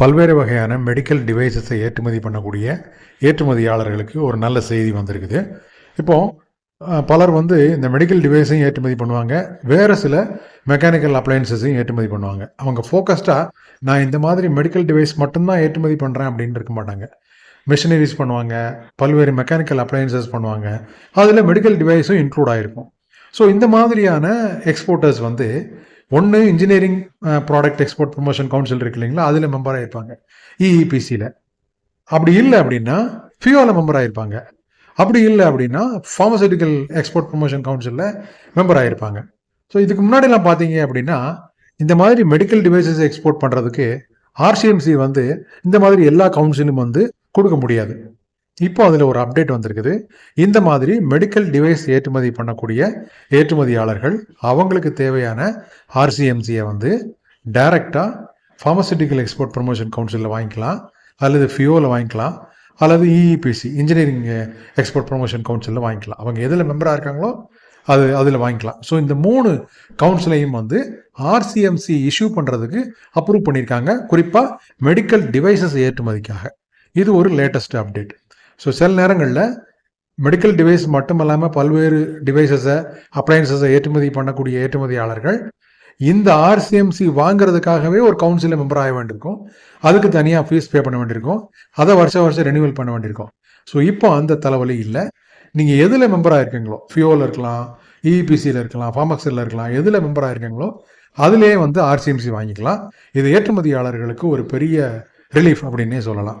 பல்வேறு வகையான மெடிக்கல் டிவைசஸை ஏற்றுமதி பண்ணக்கூடிய ஏற்றுமதியாளர்களுக்கு ஒரு நல்ல செய்தி வந்திருக்குது. இப்போது பலர் வந்து இந்த மெடிக்கல் டிவைஸையும் ஏற்றுமதி பண்ணுவாங்க. வேறு சில மெக்கானிக்கல் அப்ளையன்சஸையும் ஏற்றுமதி பண்ணுவாங்க. அவங்க ஃபோக்கஸ்டாக நான் இந்த மாதிரி மெடிக்கல் டிவைஸ் மட்டும்தான் ஏற்றுமதி பண்ணுறேன் அப்படின்னு இருக்க மாட்டாங்க. மிஷினரிஸ் பண்ணுவாங்க பல்வேறு மெக்கானிக்கல் அப்ளையன்சஸ் பண்ணுவாங்க. அதில் மெடிக்கல் டிவைஸும் இன்க்ளூட் ஆகிருக்கும் ஸோ இந்த மாதிரியான எக்ஸ்போர்ட்டர்ஸ் வந்து ஒன்று engineering product export promotion council இருக்கு இல்லைங்களா? அதில் மெம்பராக இருப்பாங்க இஇபிசியில் அப்படி இல்லை அப்படின்னா ஃபியோவில் மெம்பராக இருப்பாங்க அப்படி இல்லை அப்படின்னா ஃபார்மசூட்டிக்கல் எக்ஸ்போர்ட் ப்ரொமோஷன் கவுன்சிலில் மெம்பர் ஆகிருப்பாங்க ஸோ இதுக்கு முன்னாடிலாம் பார்த்தீங்க அப்படின்னா இந்த மாதிரி மெடிக்கல் டிவைசஸ் எக்ஸ்போர்ட் பண்ணுறதுக்கு ஆர்சிஎம்சி வந்து இந்த மாதிரி எல்லா கவுன்சிலும் வந்து கொடுக்க முடியாது. இப்போ அதில் ஒரு அப்டேட் வந்திருக்குது. இந்த மாதிரி மெடிக்கல் டிவைஸ் ஏற்றுமதி பண்ணக்கூடிய ஏற்றுமதியாளர்கள் அவங்களுக்கு தேவையான ஆர்சிஎம்சியை வந்து டைரெக்டாக ஃபார்மசூட்டிக்கல் எக்ஸ்போர்ட் ப்ரொமோஷன் கவுன்சிலில் வாங்கிக்கலாம். அல்லது ஃபியோவில் வாங்கிக்கலாம். அல்லது இஇபிசி இன்ஜினியரிங் எக்ஸ்போர்ட் ப்ரொமோஷன் கவுன்சிலில் வாங்கிக்கலாம். அவங்க எதில் மெம்பராக இருக்காங்களோ அது அதில் வாங்கிக்கலாம். ஸோ இந்த மூணு கவுன்சிலையும் வந்து ஆர்சிஎம்சி இஷ்யூ பண்ணுறதுக்கு அப்ரூவ் பண்ணியிருக்காங்க. குறிப்பாக மெடிக்கல் டிவைசஸ் ஏற்றுமதிக்காக. இது ஒரு லேட்டஸ்ட் அப்டேட் ஸோ சில நேரங்களில் மெடிக்கல் டிவைஸ் மட்டும் இல்லாமல் பல்வேறு டிவைசஸை அப்ளையன்சஸை ஏற்றுமதி பண்ணக்கூடிய ஏற்றுமதியாளர்கள் இந்த ஆர்சிஎம்சி வாங்குறதுக்காகவே ஒரு கவுன்சிலில் மெம்பர் ஆக வேண்டியிருக்கும். அதுக்கு தனியாக ஃபீஸ் பே பண்ண வேண்டியிருக்கும். அதை வருஷம் வருஷம் ரெனியூவல் பண்ண வேண்டியிருக்கும். ஸோ இப்போ அந்த தலைவலி இல்லை. நீங்கள் எதில் மெம்பராக இருக்கீங்களோ ஃபியோவில் இருக்கலாம் இபிசியில் இருக்கலாம் ஃபார்மக்ஸில் இருக்கலாம் எதில் மெம்பர் ஆகிருக்கீங்களோ அதிலே வந்து ஆர்சிஎம்சி வாங்கிக்கலாம். இது ஏற்றுமதியாளர்களுக்கு ஒரு பெரிய ரிலீஃப் அப்படின்னே சொல்லலாம்.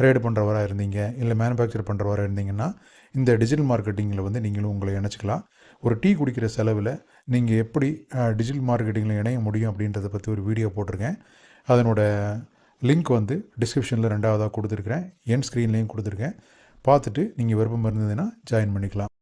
ட்ரேடு பண்ணுறவராக இருந்தீங்க இல்லை மேனுஃபேக்சர் பண்ணுறவராக இருந்தீங்கன்னா இந்த டிஜிட்டல் மார்க்கெட்டிங்கில் வந்து நீங்களும் உங்களை இணைச்சிக்கலாம். ஒரு டீ குடிக்கிற செலவில் நீங்கள் எப்படி டிஜிட்டல் மார்க்கெட்டிங்கில் இணைய முடியும் அப்படின்றத பற்றி ஒரு வீடியோ போட்டிருக்கேன். அதனோட லிங்க் வந்து டிஸ்கிரிப்ஷனில் ரெண்டாவதாக கொடுத்துருக்குறேன். என் ஸ்க்ரீன்லேயும் கொடுத்துருக்கேன். பார்த்துட்டு நீங்கள் விருப்பம் இருந்ததுன்னா ஜாயின் பண்ணிக்கலாம்.